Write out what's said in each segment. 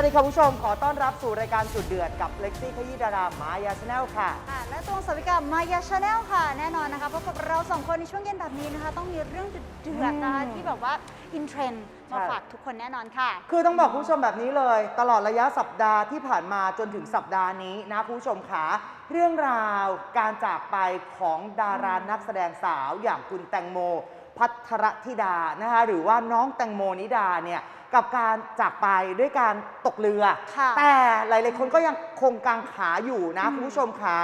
วัสดีค่ะคุณผู้ชมขอต้อนรับสู่รายการจุดเดือดกับเล็กซี่ขยี้ดารามายาชแนลค่ะ ค่ะและตวงสวิกามายาชาแนลค่ะ แน่นอนนะคะพบกับเราสองคนในช่วงเย็นแบบนี้นะคะ ต้องมีเรื่องเดือดๆนะคะอืมที่แบบว่าอินเทรนด์มาใช่ ฝากทุกคนแน่นอนค่ะ คือต้องบอกคุณผู้ชมแบบนี้เลย ตลอดระยะสัปดาห์ที่ผ่านมาจนถึงสัปดาห์นี้นะคุณผู้ชมขาเรื่องราวการจากไปของดารานักแสดงสาวอย่างคุณแตงโม พัทรธิดานะคะหรือว่าน้องแตงโมนิดาเนี่ยกับการจากไปด้วยการตกเรือ ค่ะแต่หลาย ๆ คนก็ยังคงกังขาอยู่นะอืมคุณผู้ชมขา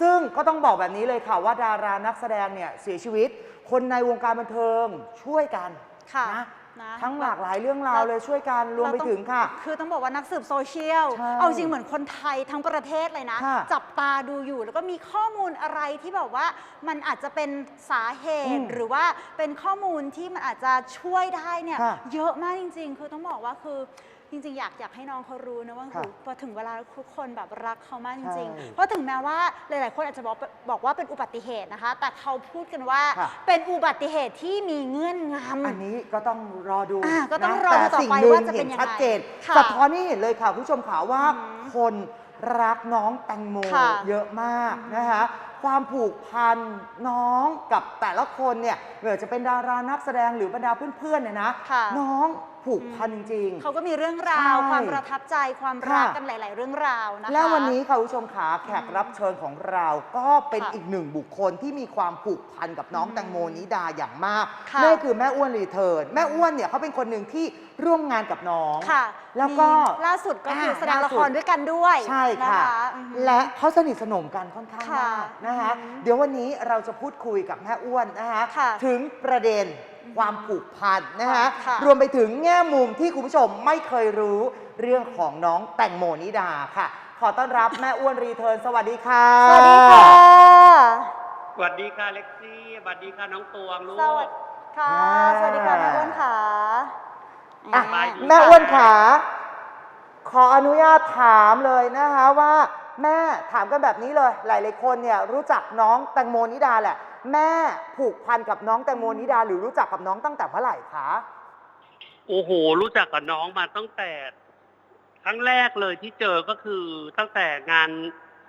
ซึ่งก็ต้องบอกแบบนี้เลยค่ะว่าดารานักแสดงเนี่ยเสียชีวิต คนในวงการบันเทิงช่วยกันค่ะ นะ นะทั้งหลากหลายเรื่องราวเราเลยช่วยกันรวมไปเราต้องถึงค่ะ คือต้องบอกว่านักสืบโซเชียล ใช่เอาจริงเหมือนคนไทยทั้งประเทศเลยนะ ค่ะจับตาดูอยู่แล้วก็มีข้อมูลอะไรที่แบบว่ามันอาจจะเป็นสาเหอืตุมหรือว่าเป็นข้อมูลที่มันอาจจะช่วยได้เนี่ยค่ะ เยอะมากจริง ๆ คือต้องบอกว่าคือ จริงๆ อยากอยากให้น้องเขารู้นะว่าค่ะคือพอถึงเวลาทุกคนแบบรักเขามากจริงใช่ๆ เพราะถึงแม้ว่าหลายๆ คนอาจจะบอกบอกว่าเป็นอุบัติเหตุนะคะ แต่เขาพูดกันว่าค่ะ เป็นอุบัติเหตุที่มีเงื่อนงำ อันนี้ก็ต้องรอดูอ่าก็ต้องนะรอดูแต่ต่อสิ่งไปหนึ่งว่าจะเป็เห็นนยังไงชัดเจนค่ะสะท้อนให้เห็นเลยค่ะคุณผู้ชมขาว่าอืมคนรักน้องแตงโมค่ะเยอะมากนะคะ ความผูกพันน้องกับแต่ละคนเนี่ยไม่ว่าจะเป็นดารานักแสดงหรือบรรดาเพื่อนๆเนี่ยนะ ค่ะ น้องผูกพันจริงๆเขาก็มีเรื่องราว ใช่ความประทับใจความรักค่ะ กันหลาย ๆ เรื่องราวนะคะ และวันนี้ค่ะคุณผู้ชมขาแขกรับเชิญของเราก็เป็นค่ะอีกหนึ่งบุคคลที่มีความผูกพันกับน้องอืมแตงโมนิดาอย่างมากค่ะนั่นคือแม่อ้วนรีเทิร์นแม่อ้วนเนี่ยเขาเป็นคนหนึ่งที่ร่วมงานกับน้อง ค่ะแล้วก็มีล่าสุดก็คืออ่าแสดงละครล่าสุดด้วยกันด้วยใช่ค่ะ นอือหือและเขาสนิทสนมกันค่อนข้างค่ะมากนะคะอืมเดี๋ยววันนี้เราจะพูดคุยกับแม่อ้วนนะคะค่ะถึงประเด็นความผูกพันนะคะค่ะรวมไปถึงแง่มุมที่คุณผู้ชมไม่เคยรู้เรื่องของน้องแตงโมนิดาค่ะ ขอต้อนรับแม่อ้วนรีเทิร์นสวัสดีค่ะ สวัสดีค่ะ สวัสดีค่ะเล็กซี่สวัสดีค่ะน้องตวงลูก สวัสดีค่ะ อ่า สวัสดีค่ะแม่อ้วนค่ะอะสบายดีแม่อ้วนขาขออนุญาตถามเลยนะคะว่า แม่ถามกันแบบนี้เลย หลายๆคนเนี่ยรู้จักน้องแตงโมนิดาแหละ แม่ผูกพันกับน้องแตงโมนิดา หรือรู้จักกับน้องตั้งแต่เมื่อไหร่คะ โอ้โห รู้จักกับน้องมาตั้งแต่ ครั้งแรกเลยที่เจอก็คือตั้งแต่งาน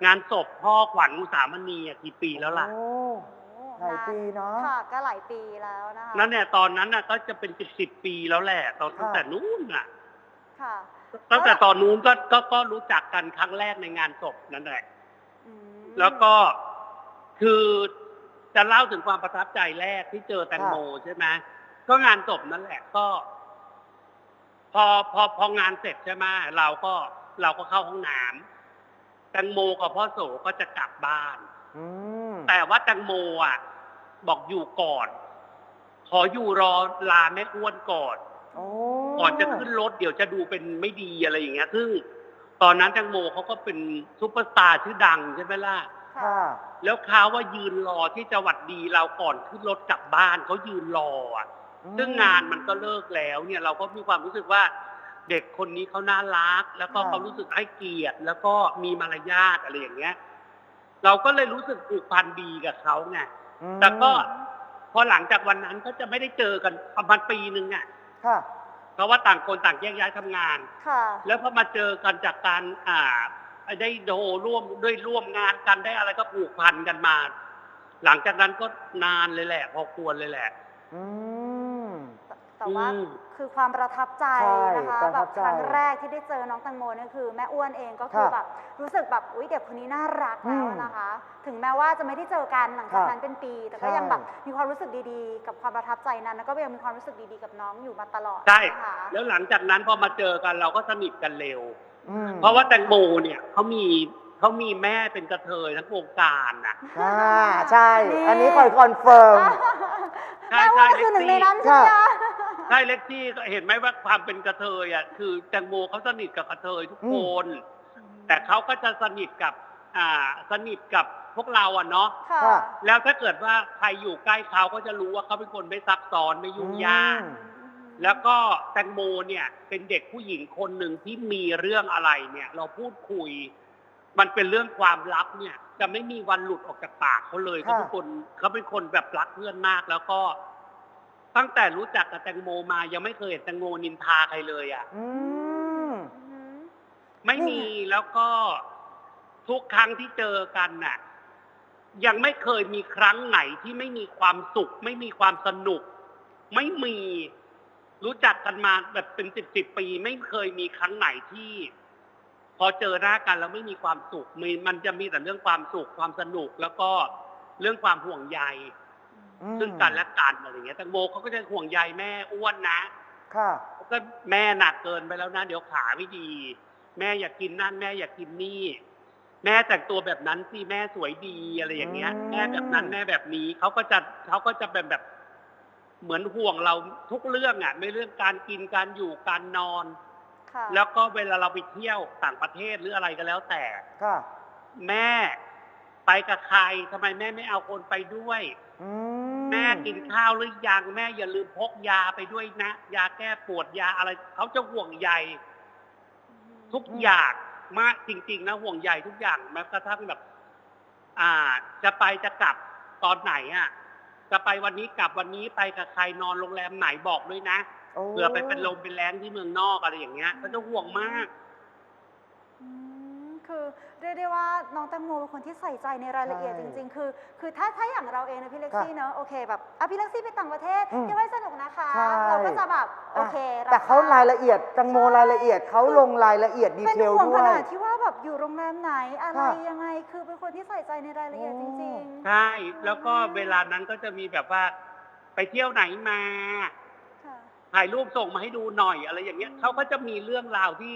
งานศพพ่อขวัญอุสามณีอะกี่ปีแล้วล่ะ โอ้ หลายปีเนาะค่ะ ก็หลายปีแล้วนะคะนั่นเนี่ยตอนนั้นน่ะก็จะเป็นสิบสิบปีแล้วแหละตอนตั้งแต่นู้นน่ะ ค่ะ ตั้งแต่ตอนนู้นก็ก็ก็รู้จักกันครั้งแรกในงานศพนั่นแหละ อืมแล้วก็คือจะเล่าถึงความประทับใจแรกที่เจอแตงโมใช่ไหมก็งานศพนั่นแหละก็ พอพอพองานเสร็จใช่ไหมเราก็เราก็เข้าห้องน้ำแตงโมกับพ่อโสก็จะกลับบ้าน อืมแต่ว่าแตงโมอะ บอกอยู่ก่อน ขออยู่รอลาแม่อ้วนก่อนโอ้ ก่อนจะขึ้นรถเดี๋ยวจะดูเป็นไม่ดีอะไรอย่างเงี้ย ซึ่งตอนนั้นแตงโมเขาก็เป็นซุปเปอร์สตาร์ชื่อดังใช่ไหมล่ะ ค่ะ แล้วเขาว่ายืนรอที่จะหวัดดีเราก่อนขึ้นรถกลับบ้านเขายืนรออะ ซึ่งงานมันก็เลิกแล้วเนี่ยเราก็มีความรู้สึกว่า เด็กคนนี้เขาน่ารัก แล้วก็ค่ะ เขารู้สึกให้เกียรติ แล้วก็มีมารยาทอะไรอย่างเงี้ย เราก็เลยรู้สึกผูกพันดีกับเขาไงอืมแต่ก็พอหลังจากวันนั้นก็จะไม่ได้เจอกันประมาณปีหนึ่งอะ ค่ะ เพราะว่าต่างคนต่างแยกย้ายทำงาน ค่ะ แล้วพอมาเจอกันจากการอ่า ได้โดร่วมด้วยร่วมงานกันได้อะไรก็ผูกพันกันมา หลังจากนั้นก็นานเลยแหละ พอควรเลยแหละ อืม แต่แต่ว่า อืม คือความประทับใจใช่นะคะประแบทับบใจครั้งแรกที่ได้เจอน้องแตังโมเนี่ยคือ แม่อ้วนเองก็คือค่ะแบบรู้สึกแบบอุ้ยเด็กคนนี้น่ารักแล้วอืมนะคะ ถึงแม้ว่าจะไม่ได้เจอกันหลังจากค่ะนั้นเป็นปี แต่ก็ใช่ ยังแบบมีความรู้สึกดีๆ กับความประทับใจนั้นแล้วก็ยังมีความรู้สึกดีๆกับน้องอยู่มาตลอดใช่ นะคะแล้วหลังจากนั้นพอมาเจอกันเราก็สนิทกันเร็ว อืม เพราะว่าแตงโมเนี่ยเขามี เขามีแม่เป็นกระเทยทั้งวงการน่ะ อ่าใช่ อันนี้คอยคอนเฟิร์ม ใช่แม่อ้วนใช่คือหนึ่งเล็กซี่ในนั้นใช่ไหมคะใช่เล็กที่ก็เห็นไหมว่าความเป็นกระเทยอะคือแตงโมเขาสนิทกับกระเทยทุกคน แต่เขาก็จะสนิทกับอ่าสนิทกับพวกเราอะเนาะค่ะ ค่ะ แล้วถ้าเกิดว่าใครอยู่ใกล้เขาก็จะรู้ว่าเขาเป็นคนไม่ซับซ้อนไม่ยุ่งยาก อืม แล้วก็แตงโมเนี่ยเป็นเด็กผู้หญิงคนหนึ่งที่มีเรื่องอะไรเนี่ย เราพูดคุย มันเป็นเรื่องความลับเนี่ย จะไม่มีวันหลุดออกจากปากเขาเลยค่ะเขาเป็นคนเขาเป็นคนแบบรักเพื่อนมากแล้วก็ ตั้งแต่รู้จักกับแตงโมมายังไม่เคยเห็นแตงโมนินทาใครเลยอะอืมไม่มีแล้วก็ทุกครั้งที่เจอกันน่ะ ยังไม่เคยมีครั้งไหนที่ไม่มีความสุข ไม่มีความสนุก ไม่มีรู้จักกันมาแบบเป็นสิบสิบปี ไม่เคยมีครั้งไหนที่ พอเจอหน้ากันแล้วไม่มีความสุขมีมันจะมีแต่เรื่องความสุขความสนุกแล้วก็เรื่องความห่วงใยอืมซึ่งกันและกันอะไรอย่างเงี้ยแตงโมเขาก็จะห่วงใยแม่อ้วนนะค่ะก็แม่หนักเกินไปแล้วนะ เดี๋ยวขาไม่ดี แม่อยากกินนั่น แม่อยากกินนี่ แม่แต่งตัวแบบนั้นสิแม่สวยดีอะไรอย่างเงี้ยอืมแม่แบบนั้นแม่แบบนี้เขาก็จะเขาก็จะเป็นแบบ เหมือนห่วงเราทุกเรื่องอะ ไม่เรื่องการกินการอยู่การนอน ค่ะ แล้วก็เวลาเราไปเที่ยวต่างประเทศหรืออะไรก็แล้วแต่ ค่ะ แม่ไปกับใครทำไมแม่ไม่เอาคนไปด้วย อืแม่กินข้าวหรือยังแม่อย่าลืมพกยาไปด้วยนะ ยาแก้ปวดยาอะไรเขาจะห่วงใยทุกอย่างมากจริง ๆ นะห่วงใยทุกอย่างแม้กระทั่งแบบ อ่า จะไปจะกลับตอนไหนอะ จะไปวันนี้กลับวันนี้ไปกับใครนอนโรงแรมไหนบอกด้วยนะ โอ้เผื่อไปเป็นลมเป็นแรงที่เมืองนอกอะไรอย่างเงี้ยเขาจะห่วงมาก อืมคือเรียกได้ว่าน้องแตงโมเป็นคนที่ใส่ใจในรายละเอียดจริง ๆ คือ คือถ้าถ้าอย่างเราเองนะพี่เล็กซี่เนอะโอเคแบบอะพี่เล็กซี่ไปต่างประเทศอืมยังไม่สนุกนะคะ ใช่ เราก็จะแบบโอเคอะแต่เขารายละเอียดแตังโมรายละเอียดเขาลงรายละเอียดดีเป็นเทลห่วงด้ขวย นาดที่ว่าแบบอยู่โรงแรมไหนอะไรค่ะยังไง คือเป็นคนที่ใส่ใจในรายละเอียดจริง ใช่ แล้วก็เวลานั้นก็จะมีแบบว่า ไปเที่ยวไหนมาๆค่ะ ถ่ายรูปส่งมาให้ดูหน่อยอะไรอย่างเงี้ยเขาก็จะมีเรื่องราวที่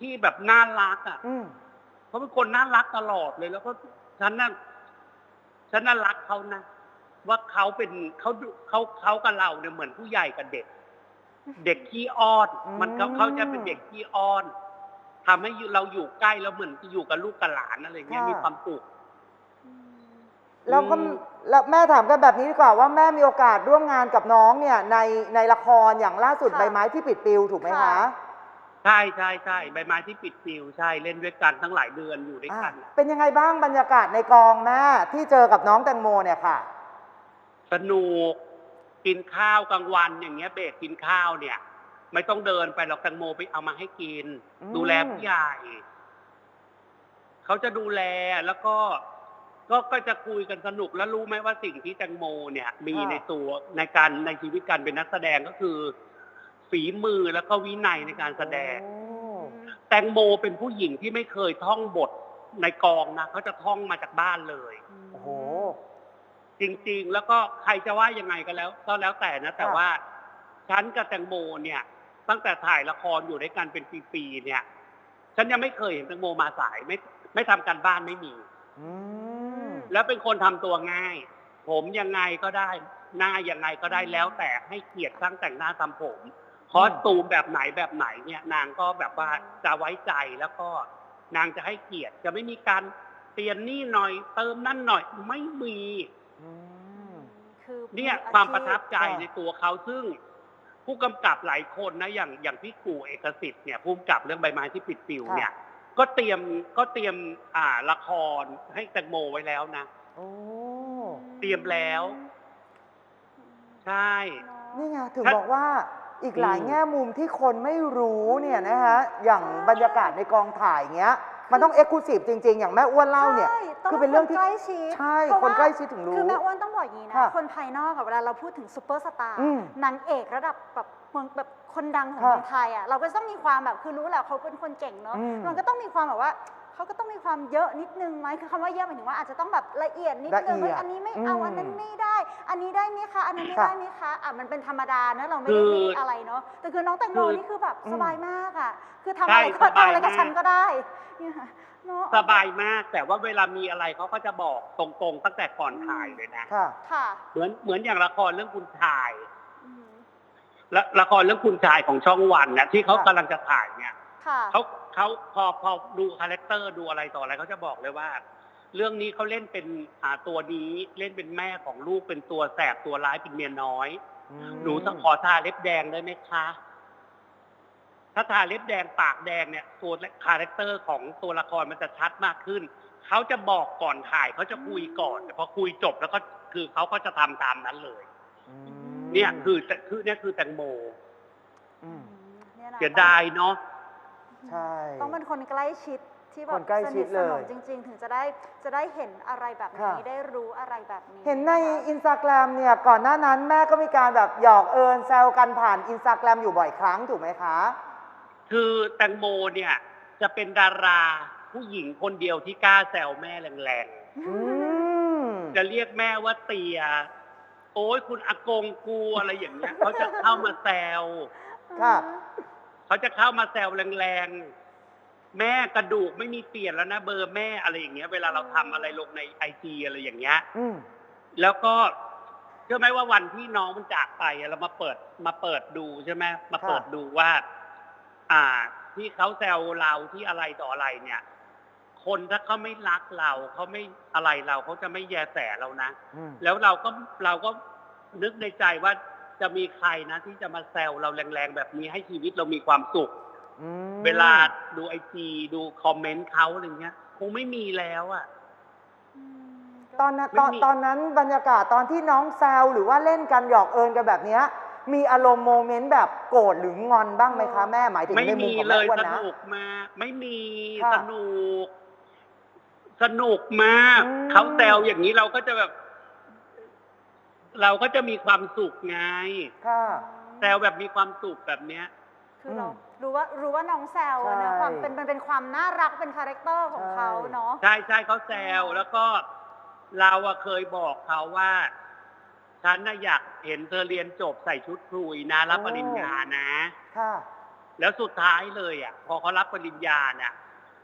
ที่แบบน่ารักอะอืมเขาเป็นคนน่ารักตลอดเลย แล้วก็ฉันน่ะฉันน่ารักเขานะว่าเขาเป็นเขาดูเขาเขากับเราเนี่ยเหมือนผู้ใหญ่กับเด็ก เด็กขี้อ้อน มันเขาเขาจะเป็นเด็กขี้อ้อนทำให้เราอยู่ใกล้แล้วเหมือนอยู่กับลูกกับหลานอะไรอย่างเงี้ยมีความสุข แล้วก็อืมแล้วแม่ถามกันแบบนี้ดีกว่าว่าแม่มีโอกาสร่วมงานกับน้องเนี่ยในในละครอย่างล่าสุดค่ะ ใบไม้ที่ปิดปลิวถูกไหมคะค่ะ ใช่ใช่ใช่ใบไม้ที่ปิดปิวใช่เล่นด้วยกันทั้งหลายเดือนอยู่ด้วยอะกัน เป็นยังไงบ้างบรรยากาศในกองแม่ที่เจอกับน้องแตงโมเนี่ยค่ะ สนุกกินข้าวกลางวันอย่างเงี้ยเบรกกินข้าวเนี่ย ไม่ต้องเดินไปหรอกแตงโมไปเอามาให้กิน อืม ดูแลผู้ใหญ่เขาจะดูแลแล้วก็ ก็ก็จะคุยกันสนุกแล้วรู้ไหมว่าสิ่งที่แตงโมเนี่ยมีในตัวในการในชีวิตการเป็นนักแสดงก็คือ ฝีมือแล้วก็วินัยในการแสดงโอ้แตงโมเป็นผู้หญิงที่ไม่เคยท่องบทในกองนะเขาจะท่องมาจากบ้านเลยโอ้โหจริง ๆ แล้วก็ใครจะว่ายังไงก็แล้ว ก็แล้วแต่นะแต่ค่ะว่าฉันกับแตงโมเนี่ย ตั้งแต่ถ่ายละครอยู่ด้วยกันเป็นปีๆเนี่ย ฉันยังไม่เคยเห็นแตงโมมาสายไม่ ไม่ทำการบ้านไม่มี อืม แล้วเป็นคนทำตัวง่าย ผมยังไงก็ได้ หน้ายังไงก็ได้แล้วแต่ให้เกียรติช่างแต่งหน้าทำผมคอสตูมแบบไหนแบบไหนเนี่ยนางก็แบบว่าจะไว้ใจแล้วก็นางจะให้เกียรติจะไม่มีการเปลี่ยนนี่หน่อย เติมนั่นหน่อยไม่มีอืมคือเนี่ยอความชีพประทับใจค่ะในตัวเขาซึ่ง ผู้กำกับหลายคนนะอย่างอย่างพี่กู่เอกสิทธิ์เนี่ยผู้กำกับเรื่องใบไม้ที่ปิดปิวเนี่ย ก็เตรียมก็เตรียมอ่าละครให้แตงโมไว้แล้วนะ โอ้ เตรียมแล้ว ใช่ นี่ไงถึงถ้าบอกว่าอีกหลายอืมแง่มุมที่คนไม่รู้เนี่ยนะคะอย่างบรรยากาศในกองถ่ายเงี้ย มันต้องเอ็กซ์คลูซีฟจริง ๆ อย่างแม่อ้วนเล่าเนี่ย ใช่ต้คือเป็นเรื่องที่ใกล้ชิดใช่เพราะคนว่าใกล้ชิดถึงรู้คือแม่อ้วนต้องบอกอย่างนี้นะ ค่ะคนภายนอกอะเวลาเราพูดถึงซูเปอร์สตาร์อืมนางเอกระดับแบบเมืองแบบ คนดังของค่ะเมืองไทยอะเราก็ต้องมีความแบบคือรู้แหละเขาเป็นคนเก่งเนาะอืม มันก็ต้องมีความแบบว่าเขาก็ต้องมีความเยอะนิดนึงไหมคือคำว่าเยอะหมายถึงว่าอาจจะต้องแบบละเอียดนิดนึงละเอียดเฮ้ยอันนี้ไม่เอาอืมอันนั้นไม่ได้ อันนี้ได้ไหมคะอันนั้นไม่ค่ะได้ไหมคะอะมันเป็นธรรมดานะเราไม่ได้คือมีอะไรเนาะแต่คือน้องแตงโมคือนี่คือแบบอืม สบายมากอะคือทำใช่อะไรก็สบายทำอะไรกับมาก ฉันก็ได้เนี่ยค่ะเนอะสบายมากแต่ว่าเวลามีอะไรเขาก็จะบอกตรงๆ ตั้งแต่ก่อนถ่ายเลยนะ ค่ะ ค่ะ เหมือนเหมือนอย่างละครเรื่องคุณชายอืม ละละครเรื่องคุณชายของช่องวันเนี่ยที่เขาค่ะกำลังจะถ่ายเนี่ยค่ะเขาเขาพอพอดูคาแรคเตอร์ดูอะไรต่ออะไรเขาจะบอกเลยว่า เรื่องนี้เขาเล่นเป็นอ่าตัวนี้เล่นเป็นแม่ของลูกเป็นตัวแสบตัวร้ายเป็นเมียน้อยหนูต้องขอทาเล็บแดงได้ไหมคะ ถ้าทาเล็บแดงปากแดงเนี่ยตัวคาแรคเตอร์ของตัวละครมันจะชัดมากขึ้นเขาจะบอกก่อนถ่ายเขาจะคุยก่อนแต่พอคุยจบแล้วก็คือเขาก็จะทำตามนั้นเลยอืม เนี่ยคือคือเนี่ยคือแตงโมอืมเนี่ยนะเสียดายเนาะ ใช่ ต้องเป็นคนใกล้ชิดที่แบคบนใกล้สชินิดทเลสยนมจริง ๆ ถึงจะได้จะได้เห็นอะไรแบบนี้ค่ะ ได้รู้อะไรแบบนี้เห็นในะคะ อินสตาแกรมเนี่ยก่อนหน้านั้นแม่ก็มีการแบบหยอกเอิญแซวกันผ่านอินสตาแกรมอยู่บ่อยครั้งถูกไหมคะ คือแตงโมเนี่ย จะเป็นดาราผู้หญิงคนเดียวที่กล้าแซวแม่แรงอืม ๆ จะเรียกแม่ว่าเตีย โอ้ยคุณอากงกูอะไรอย่างเงี้ยเขาจะเข้ามาแซวค่ะ เขาจะเข้ามาแซวแรงๆ แม่กระดูกไม่มีเปลี่ยนแล้วนะเบอร์แม่อะไรอย่างเงี้ย เวลาเราทำอะไรลงในไอจีอะไรอย่างเงี้ย อืม แล้วก็เชื่อไหมว่าวันที่น้องมันจากไปอะเรามาเปิดมาเปิดดูใช่ไหมมาเปิดดูว่า อ่า ที่เขาแซวเราที่อะไรต่ออะไรเนี่ย คนถ้าเขาไม่รักเราเขาไม่อะไรเราเขาจะไม่แยแสเรานะ อืม แล้วเราก็เราก็นึกในใจว่าจะมีใครนะ ที่จะมาแซวเราแรงๆ แบบนี้ให้ชีวิตเรามีความสุข อืมเวลาดูไอจีดูคอมเมนต์เขาอะไรเงี้ยคงไม่มีแล้วอะ อืมตอนนั้นไม่ตอนมี ตอนนั้นบรรยากาศตอนที่น้องแซวหรือว่าเล่นกันหยอกเอิญกันแบบเนี้ยมีอารมณ์โมเมนต์แบบโกรธหรืองอนบ้างไหมคะแม่หมายถึงไม่ในมุมมีของเลแม่ยอ้วนสนะ นุกมากไม่มีค่ะ สนุก สนุกมากอืม เขาแซวอย่างนี้เราก็จะแบบ เราก็จะมีความสุขไงค่ะ แซวแบบมีความสุขแบบเนี้ย คือเราอืมรู้ว่ารู้ว่าน้องแซวอะนะใช่ความเป็นมันเป็นความน่ารักเป็นคาแรคเตอร์ของเขาใช่เนาะ ใช่ใช่เขาแซวแล้วก็เราอะเคยบอกเขาว่า ฉันน่ะอยากเห็นเธอเรียนจบใส่ชุดครุยนะรับปริญญานะ ค่ะแล้วสุดท้ายเลยอะพอเขารับปริญญาเนี่ย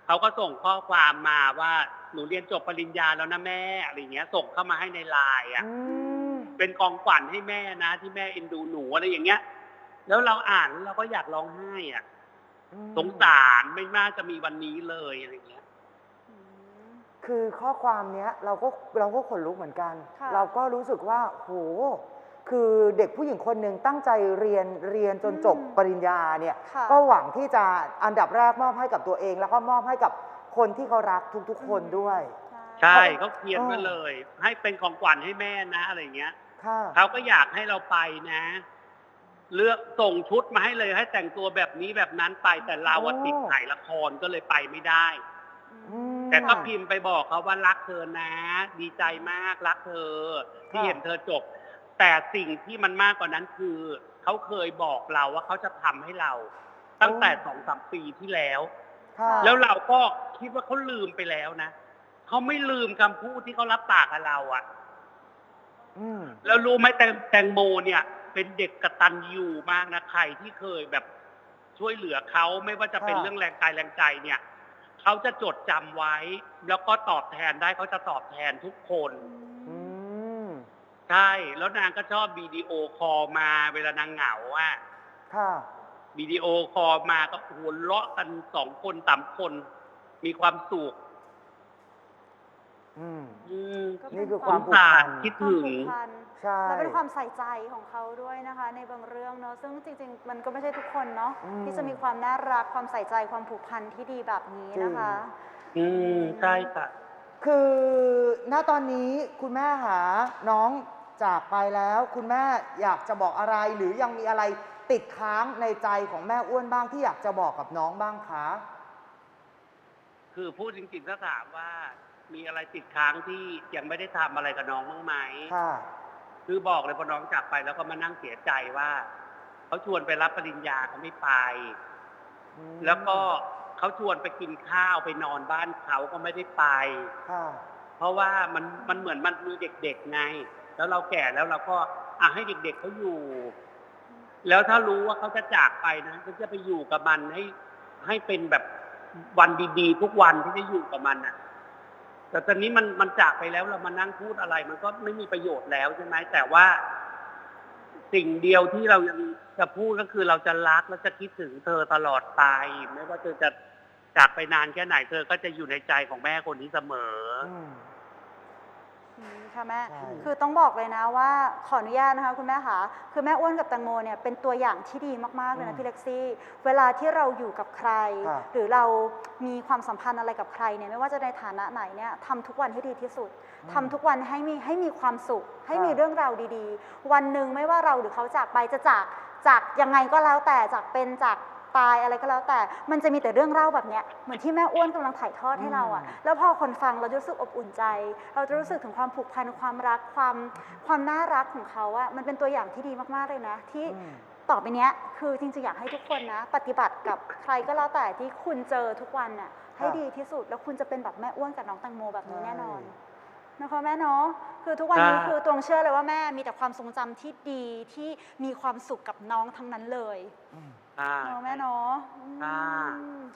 เขาก็ส่งข้อความมาว่า หนูเรียนจบปริญญาแล้วนะแม่อะไรเงี้ย ส่งเข้ามาให้ในไลน์อะ อืมเป็นกองขวัญให้แม่นะ ที่แม่เอ็นดูหนูอะไรอย่างเงี้ย แล้วเราอ่านเราก็อยากร้องไห้อะ อืมสงสารไม่น่าจะมีวันนี้เลยอะไรเงี้ยอืมคือข้อความเนี้ยเราก็เราก็ขนลุกเหมือนกัน ค่ะ เราก็รู้สึกว่าโหคือเด็กผู้หญิงคนหนึ่งตั้งใจเรียนเรียนจนจบปริญญาเนี่ย ค่ะ ก็หวังที่จะอันดับแรกมอบให้กับตัวเอง แล้วก็มอบให้กับ คนที่เขารักทุกๆ คนด้วย ใช่เขาเขาเขียนมาเลย ให้เป็นของขวัญให้แม่นะอะไรเงี้ยค่ะเขาก็อยากให้เราไปนะ เลือกส่งชุดมาให้เลยให้แต่งตัวแบบนี้แบบนั้นไปแต่เราอะโอ้ติดถ่ายละครก็เลยไปไม่ได้ อืม แต่ก็พิมพ์ไปบอกเขาว่ารักเธอนะ ดีใจมากรักเธอ ที่ค่ะเห็นเธอจบ แต่สิ่งที่มันมากกว่านั้นคือ เขาเคยบอกเราว่าเขาจะทำให้เรา ตั้งแต่สองสามปีที่แล้ว ค่ะแล้วเราก็คิดว่าเขาลืมไปแล้วนะเขาไม่ลืมคำพูดที่เขารับปากกับเราอะอืมแล้วรู้ไหมแตงแตงโมเนี่ย เป็นเด็กกตัญญูมากนะใครที่เคยแบบช่วยเหลือเขาไม่ว่าจะเป็นค่ะ เรื่องแรงกายแรงใจเนี่ยเขาจะจดจำไว้ แล้วก็ตอบแทนได้เขาจะตอบแทนทุกคน อืมใช่ แล้วนางก็ชอบวิดีโอคอลมาเวลานางเหงาอะ ค่ะ วิดีโอคอลมาก็หัวเราะกันสองคนสามคน มีความสุขอืม อืม ก็เป็นี่คือสความงผูกสาพัรน คิดความถึงผูกพันใช่ และเป็นความใส่ใจของเขาด้วยนะคะ ในบางเรื่องเนอะซึ่งจริงๆ มันก็ไม่ใช่ทุกคนเนาะอืม ที่จะมีความน่ารักความใส่ใจความผูกพันที่ดีแบบนี้นะคะ อืม ใช่ค่ะ คือณตอนนี้คุณแม่หาน้องจากไปแล้ว คุณแม่อยากจะบอกอะไรหรือยังมีอะไร ติดค้างในใจของแม่อ้วนบ้างที่อยากจะบอกกับน้องบ้างคะคือพูดจริงๆถ้าถามว่า มีอะไรติดค้างที่ยังไม่ได้ทำอะไรกับน้องบ้างไหม ค่ะ คือบอกเลยพอน้องจากไปแล้วก็มานั่งเสียใจว่าเขาชวนไปรับปริญญาเขาไม่ไป อืมแล้วก็เขาชวนไปกินข้าวไปนอนบ้านเขาก็ไม่ได้ไป ค่ะ เพราะว่ามันมันเหมือนมันมีเด็กๆไง แล้วเราแก่แล้วเราก็อะให้เด็กๆเขาอยู่ แล้วถ้ารู้ว่าเขาจะจากไปนะก็จะไปอยู่กับมันให้ให้เป็นแบบวันดีๆ ทุกวันที่จะอยู่กับมันอะแต่ตอนนี้มันมันจากไปแล้วเรามานั่งพูดอะไร มันก็ไม่มีประโยชน์แล้วใช่ไหมแต่ว่าสิ่งเดียวที่เรายังจะพูดก็คือเราจะรักและจะคิดถึงเธอตลอดไป ไม่ว่าเธอจะจากไปนานแค่ไหนเธอก็จะอยู่ในใจของแม่คนนี้เสมอ อืมอืมค่ะแม่ ใช่ คือต้องบอกเลยนะว่าขออนุญาตนะคะคุณแม่คะคือแม่อ้วนกับแตงโมเนี่ยเป็นตัวอย่างที่ดีมากๆเลยอืนะมพี่เล็กซี่ เวลาที่เราอยู่กับใครค่ะหรือเรามีความสัมพันธ์อะไรกับใครเนี่ยไม่ว่าจะในฐานะไหนเนี่ยทำทุกวันให้ดีที่สุดทำทุกวันให้มีให้มีความสุข ให้มีเรื่องราวดีๆ วันหนึ่งไม่ว่าเราหรือเขาจากไปจะจากจากยังไงก็แล้วแต่จากเป็นจาก ตายอะไรก็แล้วแต่ มันจะมีแต่เรื่องเล่าแบบเนี้ยเหมือนที่แม่อ้วนกำลังถ่ายทอดให้เราอะอืมแล้วพอคนฟังเราจะรู้สึกอบอุ่นใจ เราจะรู้สึกถึงความผูกพันความรักความความน่ารักของเขาอะมันเป็นตัวอย่างที่ดีมากๆเลยนะ ที่อืมต่อไปเนี้ยคือจริงๆอยากให้ทุกคนนะ ปฏิบัติกับใครก็แล้วแต่ที่คุณเจอทุกวันน่ะให้ครับดีที่สุดแล้วคุณจะเป็นแบบแม่อ้วนกับน้องแตงโมแบบนี้ใช่แน่นอนนะคะแม่เนาะคือทุกวันนี้อ่าคือตวงเชื่อเลยว่าแม่มีแต่ความทรงจำที่ดีที่มีความสุขกับน้องทั้งนั้นเลย อืมอ่า เนาะแม่เนาะอืม อ่า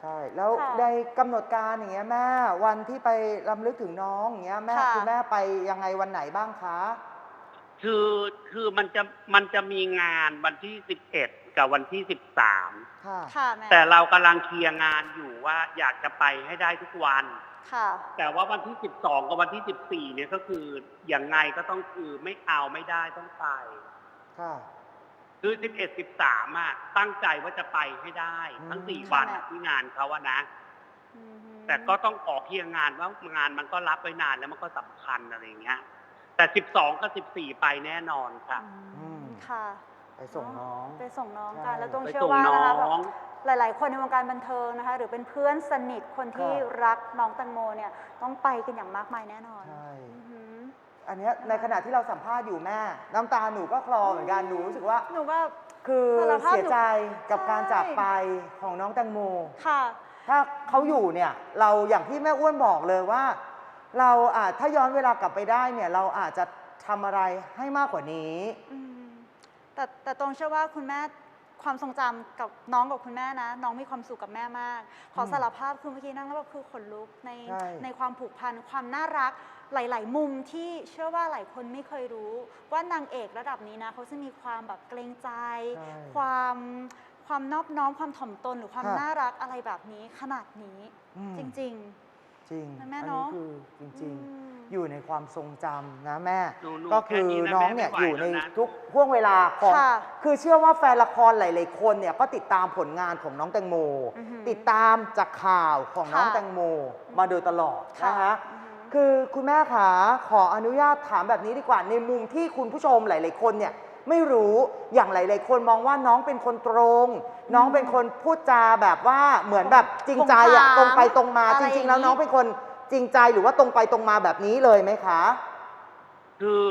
ใช่ แล้วค่ะในกำหนดการอย่างเงี้ยแม่วันที่ไปรำลึกถึงน้องอย่างเงี้ยแม่ค่ะ คุณแม่ไปยังไงวันไหนบ้างคะ คือคือมันจะมันจะมีงานวันที่สิบเอ็ดกับวันที่สิบสามค่ะ ค่ะแม่แต่เรากำลังเคลียร์งานอยู่ว่าอยากจะไปให้ได้ทุกวัน ค่ะ แต่ว่าวันที่สิบสองกับวันที่สิบสี่เนี่ยก็คืออย่างไงก็ต้องคือไม่เอาไม่ได้ต้องไป ค่ะ คือสิบเอ็ดสิบสามอะตั้งใจว่าจะไปให้ได้ ทั้งสี่อืมวันค่ะอะที่งานเขาอะนะ อืมแต่ก็ต้องขอเคลียร์งานว่างานมันก็รับไว้นานแล้วมันก็สำคัญอะไรอย่างเงี้ย แต่สิบสองกับสิบสี่ไปแน่นอนค่ะอืม ค่ะ ไปส่งน้อง ไปส่งน้องใช่กันแล้วต้องไปเชื่อส่งว่าน้นะคะแบบองหลาย ๆ คนในวงการบันเทิงนะคะ หรือเป็นเพื่อนสนิทคนที่ครับรักน้องแตงโมเนี่ย ต้องไปกันอย่างมากมายแน่นอน ใช่อือหื ออันเนี้ยในขณะที่เราสัมภาษณ์อยู่แม่ น้ำตาหนูก็คลอเหมือนกันหนูรู้สึกว่า หนูว่าคือสารภาพเสียใจกับใช่การจากไปของน้องแตงโม ค่ะ ถ้าเขาอยู่เนี่ยเราอย่างที่แม่อ้วนบอกเลยว่า เราอาจถ้าย้อนเวลากลับไปได้เนี่ยเราอาจจะทำอะไรให้มากกว่านี้ อืมแต่แต่ตรงเชื่อว่าคุณแม่ความทรงจำกับน้องกับคุณแม่นะ น้องมีความสุขกับแม่มาก ขออืมสารภาพคือเมื่อกี้นั่งแล้วแบบคือขนลุกในใช่ ในความผูกพันความน่ารัก หลาย ๆ มุมที่เชื่อว่าหลายคนไม่เคยรู้ ว่านางเอกระดับนี้นะเขาจะมีความแบบเกรงใจ ใช่ ความความนอบน้อมความถ่อมตนหรือความค่ะน่ารักอะไรแบบนี้ขนาดนี้ อืมจริง จริงแม่อันเนนี้อะ คือจๆริงอืมๆอยู่ในความทรงจำนะแม่ หนูหนูก็คือแค่นี้นะน้องแม่เนี่ยไม่ไหวอยู่ในแล้วนะ ทุกห่วงเวลาของ ค่ะคือเชื่อว่าแฟนละครหลาย ๆ คนเนี่ยก็ติดตามผลงานของน้องแตงโม อือหือติดตามจากข่าวของน้องค่ะแตงโมมาโดยตลอดค่ะนะคะอือหือ คือคุณแม่ขาขออนุญาตถามแบบนี้ดีกว่าในมุมที่คุณผู้ชมหลาย ๆ คนเนี่ยไม่รู้อย่างหลาย ๆ คนมองว่าน้องเป็นคนตรง น้องเป็นคนพูดจาแบบว่าเหมือนแบบจริงใจอะคงถามตรงไปตรงมาอะไรจอย่างริง ๆ แล้วนี้น้องเป็นคนจริงใจหรือว่าตรงไปตรงมาแบบนี้เลยไหมคะ คือ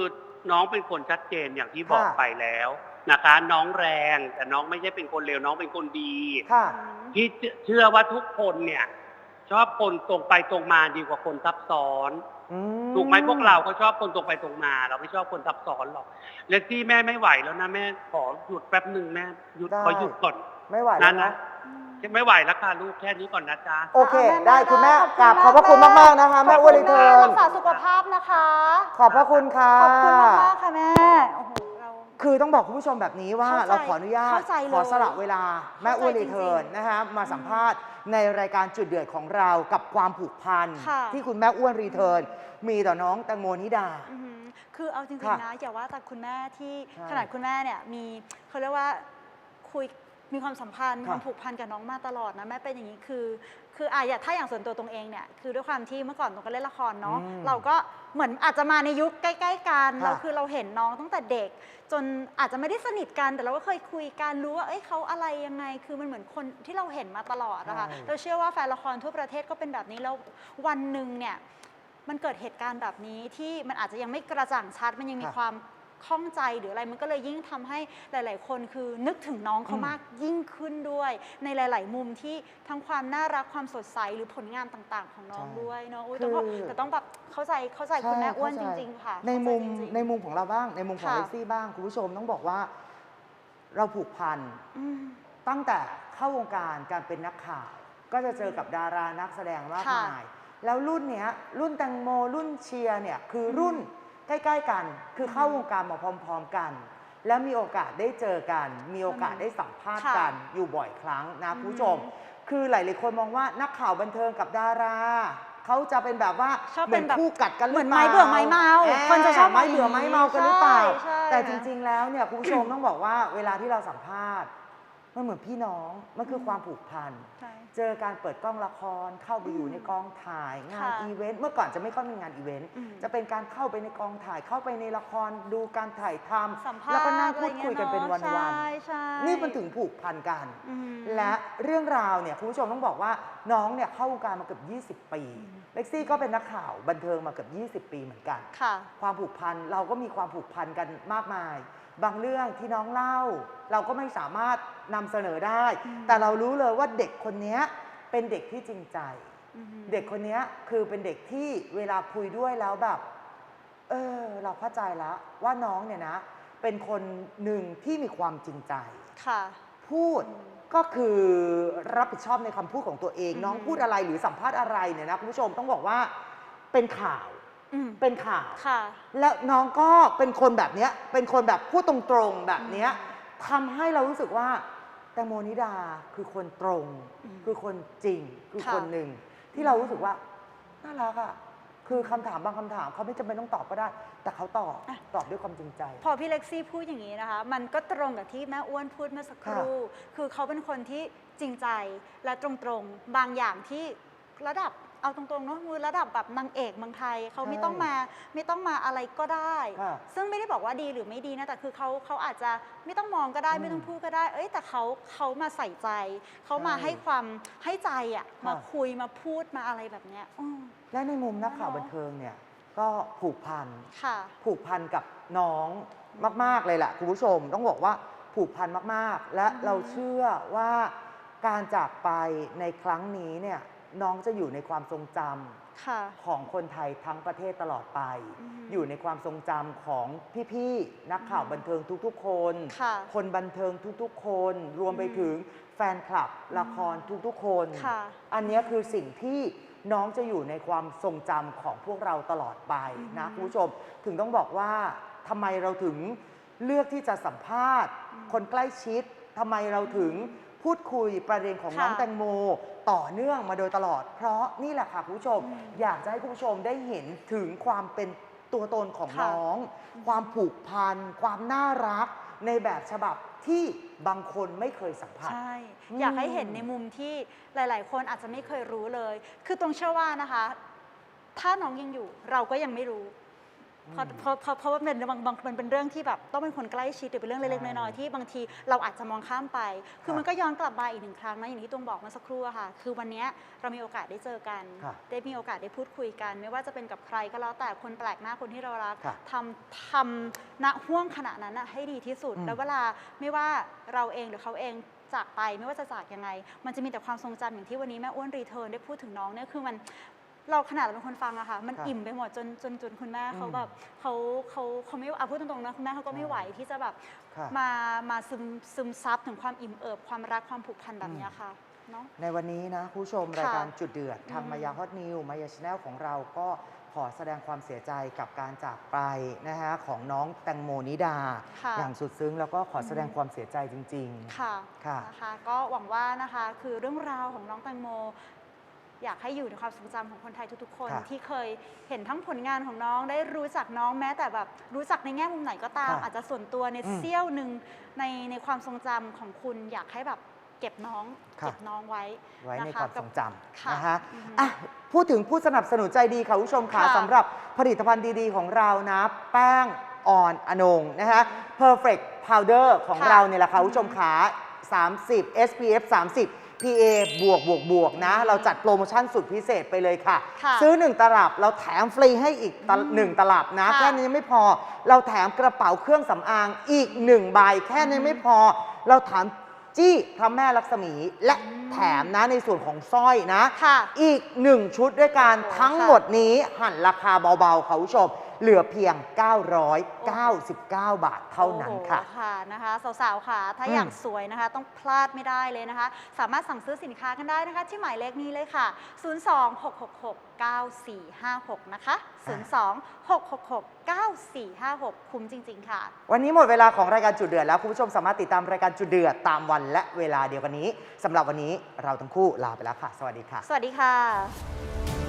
น้องเป็นคนชัดเจนอย่างที่บอกค่ะ ไปแล้วนะคะ น้องแรงแต่น้องไม่ใช่เป็นคนเลวน้องเป็นคนดี ค่ะ ที่เชื่อว่าทุกคนเนี่ย ชอบคนตรงไปตรงมาดีกว่าคนซับซ้อน อืถูกไหมพวกเราก็ชอบคนตรงไปตรงมา เราไม่ชอบคนซับซ้อนหรอกเล็กที่แม่ไม่ไหวแล้วนะแม่ขอหยุดแป๊บหนึ่งแม่หยุดได้ ขอหยุดก่อนไม่ไหวแล้วนะนะ นะไม่ไหวแล้วค่ะลูกแค่นี้ก่อนนะจ๊ะ โอเคอะแม่ได้คุณแม่ขอบคุณกราบมากขอบพระคุณแม่มากๆนะคะ แม่อ้วนรีเทิร์นรักษาสุขภาพนะคะ ขอบพระคุณค่ะ ขอบคุณมากๆค่ะแม่โอ้โหเรา คือต้องบอกคุณผู้ชมแบบนี้ว่าเข้าใจเราขออนุญาตเข้าใจเลยขอสละเวลาแม่อ้วนเข้าใจรีเทิร์นจริงๆนะคะมาสัมภาษณ์ในรายการจุดเดือดของเรากับความผูกพันค่ะ ที่คุณแม่อ้วนรีเทิร์นมีต่อน้องแตงโมนิดา อือหือคือเอาจริงค่ะๆนะอย่าว่าแต่คุณแม่ที่ใช่ขนาดคุณแม่เนี่ยมีเขาเรียกว่าคุยมีความสัมพันธ์มีค่ะความผูกพันกับน้องมาตลอดนะแม่เป็นอย่างนี้คือ คืออะอย่าถ้าอย่างส่วนตัวตรงเองเนี่ยคือด้วยความที่เมื่อก่อนตรงก็เล่นละครเนาะอืมเราก็เหมือนอาจจะมาในยุคใกล้ ๆ กันค่ะเราคือเราเห็นน้องตั้งแต่เด็ก จนอาจจะไม่ได้สนิทกันแต่เราก็เคยคุยกันรู้ว่าเอ้ยเขาอะไรยังไง คือมันเหมือนคนที่เราเห็นมาตลอดนะคะใช่เราเชื่อว่าแฟนละครทั่วประเทศก็เป็นแบบนี้แล้ววันหนึ่งเนี่ยมันเกิดเหตุการณ์แบบนี้ที่มันอาจจะยังไม่กระจ่างชัดมันยังมีค่ะความ ข้องใจหรืออะไรมันก็เลยยิ่งทำให้หลาย ๆ คนคือนึกถึงน้องเขาอืมมากยิ่งขึ้นด้วย ในหลาย ๆ มุมที่ทั้งความน่ารักความสดใสหรือผลงานต่าง ๆ ของน้องด้วยเนาะอุ๊ยแต่ก็คือแต่ต้องแบบเข้าใจเข้าใจคุณแม่อ้วนจใช่ริง ๆ ค่ะ ในเข้าใจมุมจริงๆในมุมของเราบ้าง ในมุมของค่ะเลซี่บ้างคุณผู้ชมต้องบอกว่า เราผูกพันอืมตั้งแต่เข้าวงการการเป็นนักข่าวก็จะเจอกับดารานักแสดงมากค่ะมาย แล้วรุ่นเนี้ยรุ่นแตงโมรุ่นเชียร์เนี่ยคือรุ่น ใกล้ๆกัน คือเข้าวงการมาพร้อม ๆกัน แล้วมีโอกาสได้เจอกัน มีโอกาสได้สัมภาษณ์ค่ะกันอยู่บ่อยครั้งนะอืมคุณผู้ชม คือหลายๆคนมองว่านักข่าวบันเทิงกับดาราเขาจะเป็นแบบว่าชอบเหเป็มือนนแบบคู่กัดกันหรือเหมือนเปล่าไม้เบื่อไม้เมาแหคนจะชอบไม้เบื่อไม้เมากันหรือเปล่า ใช่ใช่แต่จริงๆแล้วเนี่ยคุณผู้ชมต้องบอกว่าเวลาที่เราสัมภาษณ์ มันเหมือนพี่น้อง มันคือความผูกพัน ใช่ เจอการเปิดกล้องละคร เข้าไปอยู่ในกองถ่าย งานค่ะอีเวนต์ เมื่อก่อนจะไม่ค่อยมีงานอีเวนต์ อืมจะเป็นการเข้าไปในกองถ่าย เข้าไปในละคร ดูการถ่ายทสัมำภาษณ์แล้วก็นั่งพูดคุยกันเป็นอะไรวันเงี้ยๆเนอะใช่ใช่นี่มันถึงผูกพันกัน อืม และเรื่องราวเนี่ยคุณผู้ชมต้องบอกว่าน้องเนี่ยเข้าวงการมาเกือบ 20 ปีอืมเล็กซี่ก็เป็นนักข่าวบันเทิงมาเกือบ 20 ปีเหมือนกัน ค่ะ ความผูกพันเราก็มีความผูกพันกันมากมาย บางเรื่องที่น้องเล่า เราก็ไม่สามารถนำเสนอได้อืมแต่เรารู้เลยว่าเด็กคนเนี้ยเป็นเด็กที่จริงใจอืมเด็กคนเนี้ยคือเป็นเด็กที่เวลาคุยด้วยแล้วแบบ เออ เราเข้าใจแล้วว่าน้องเนี่ยนะ เป็นคนหนึ่งที่มีความจริงใจค่ะพูดอืมก็คือรับผิดชอบในคำพูดของตัวเองอืมน้องพูดอะไรหรือสัมภาษณ์อะไรเนี่ยนะคุณผู้ชมต้องบอกว่าเป็นข่าว อืมเป็นข่าว ค่ะ แล้วน้องก็เป็นคนแบบเนี้ย เป็นคนแบบพูดตรงๆแบบเนี้ยทำให้เรารู้สึกว่า แตงโมนิดาคือคนตรง อืมคือคนจริง คือค่ะคนหนึ่ง ที่เรารู้สึกว่าน่ารักอะ คือคำถามบางคำถามเขาไม่จำเป็นต้องตอบก็ได้ แต่เขาตอบตอบด้วยความจริงใจ พอพี่เล็กซี่พูดอย่างนี้นะคะ มันก็ตรงกับที่แม่อ้วนพูดเมื่อสักครู่ คือเขาเป็นคนที่จริงใจและตรงๆ บางอย่างที่ระดับ เอาตรงๆเนาะมือระดับแบบนางเอกเมืองไทยเขาไม่ต้องมาไม่ต้องมาอะไรก็ได้ค่ะซึ่งไม่ได้บอกว่าดีหรือไม่ดีนะแต่คือเขาเขาอาจจะไม่ต้องมองก็ได้อืมไม่ต้องพูดก็ได้ เอ้ยแต่เขาเขามาใส่ใจเขามาใช่ให้ความให้ใจอะค่ะมาคุยมาพูดมาอะไรแบบเนี้ยอืม และในมุมนักข่าวเนอะบันเทิงเนี่ย ก็ผูกพัน ค่ะ ผูกพันกับน้องมาก ๆ เลยแหละคุณผู้ชม ต้องบอกว่าผูกพันมาก ๆ และอือฮึ เราเชื่อว่าการจากไปในครั้งนี้เนี่ย น้องจะอยู่ในความทรงจำค่ะของคนไทยทั้งประเทศตลอดไป อือฮึอยู่ในความทรงจำของพี่ๆนักข่าวอืมบันเทิงทุกๆ คน ค่ะคนบันเทิงทุกๆ คน รวมไปอืม ถึงแฟนคลับละครทุกๆ คน ค่ะ อันเนี้ยคือสิ่งที่น้องจะอยู่ในความทรงจำของพวกเราตลอดไปนะอือฮึคุณผู้ชม ถึงต้องบอกว่าทำไมเราถึงเลือกที่จะสัมภาษณ์ อืมคนใกล้ชิดทำไมเราถึงพูดคุยประเด็นของค่ะน้องแตงโม ต่อเนื่องมาโดยตลอด เพราะนี่แหละค่ะคุณผู้ชมอืมอยากจะให้คุณผู้ชมได้เห็นถึงความเป็นตัวตนของค่ะน้อง ความผูกพัน ความน่ารักในแบบฉบับที่บางคนไม่เคยสัมผัส ใช่ อืมอยากให้เห็นในมุมที่หลาย ๆ คนอาจจะไม่เคยรู้เลย คือตรงเชื่อว่านะคะ ถ้าน้องยังอยู่เราก็ยังไม่รู้ เพราะอืมเพราะเพราะเพราะว่ามันบางบางมันเป็นเรื่องที่แบบต้องเป็นคนใกล้ชิดหรือเป็นเรื่องเล็กใช่ๆน้อยๆที่บางทีเราอาจจะมองข้ามไป คือค่ะมันก็ย้อนกลับมาอีกหนึ่งครั้งนะอย่างที่ตวงบอกเมื่อสักครู่อะค่ะ คือวันเนี้ยเรามีโอกาสได้เจอกันค่ะได้มีโอกาสได้พูดคุยกัน ไม่ว่าจะเป็นกับใครก็แล้วแต่คนแปลกหน้าคนที่เรารักค่ะทำทำณห่วงขณะนั้นนะให้ดีที่สุด อืม แล้วเวลาไม่ว่าเราเองหรือเขาเองจากไปไม่ว่าจะจากยังไง มันจะมีแต่ความทรงจำอย่างที่วันนี้แม่อ้วนรีเทิร์นได้พูดถึงน้องเนี่ยคือมัน เราขนาดเราเป็นคนฟังอะค่ะ มันค่ะอิ่มไปหมดจนจนจนคุณแม่เขาอืมแบบเขาเขาเขาไม่เอาพูดตรงๆนะคุณแม่เขาก็ไม่ไหวที่จะแบบค่ะมามาซึมซึมซับถึงความอิ่มเอิบความรักความผูกพันแบบเนี้ยค่ะเนาะในวันนี้นะคุณผู้ชมค่ะรายการจุดเดือดทางอืมมายาฮอตนิวมายาชแนลของเราก็ขอแสดงความเสียใจกับการจากไปนะฮะของน้องแตงโมนิดาค่ะอย่างสุดซึ้งแล้วก็ขอแสดงอืมความเสียใจจริงค่ะค่ะนะคะก็หวังว่านะคะคือเรื่องราวของน้องแตงโม อยากให้อยู่ในความทรงจำของคนไทยทุกๆ คน ค่ะที่เคยเห็นทั้งผลงานของน้องได้รู้จักน้องแม้แต่แบบรู้จักในแง่มุมไหนก็ตาม ค่ะอาจจะส่วนตัวในอืมเสี้ยวหนึ่งในในความทรงจำของคุณ อยากให้แบบเก็บน้องค่ะ เก็บน้องไว้ๆไว้ในนะคะความทรงจค่ะำนะคะอือฮึอะพูดถึงผู้สนับสนุนใจดีค่ะคุณผู้ชมค่ะค่ะสำหรับผลิตภัณฑ์ดีๆ ของเรานะ แป้งอ่อนอนงนะคะ perfect powder ของค่ะเราเนี่ยแหละค่ะอืมคุณผู้ชมขา30 SPF 30 PA บวกบวกบวกนะ เราจัดโปรโมชั่นสุดพิเศษไปเลยค่ะ ค่ะซื้อ 1 ตลับเราแถมฟรีให้อีกตะอืมหนึ่งตลับนะค่ะ แค่นี้ยังไม่พอ เราแถมกระเป๋าเครื่องสำอางอีก 1 ใบ แค่นี้ไม่พอ เราแถมจี้พระแม่ลักษมีและแถมนะในส่วนของสร้อยนะ ค่ะ อีกหนึ่งชุดด้วยกันโอ้โหทั้งค่ะ หมดนี้หันราคาเบาๆค่ะคุณผู้ชม เหลือเพียง 999 บาทเท่านั้นค่ะ โอ้โหค่ะนะคะสาวๆค่ะ ถ้าอืมอยากสวยนะคะ ต้องพลาดไม่ได้เลยนะคะ สามารถสั่งซื้อสินค้ากันได้นะคะ ที่หมายเลขนี้เลยค่ะ 026669456 นะคะ026669456 คุ้มจริง ๆ ค่ะ วันนี้หมดเวลาของรายการจุดเดือดแล้ว คุณผู้ชมสามารถติดตามรายการจุดเดือดตามวันและเวลาเดียวกันนี้สำหรับวันนี้เราทั้งคู่ลาไปแล้วค่ะ สวัสดีค่ะ สวัสดีค่ะ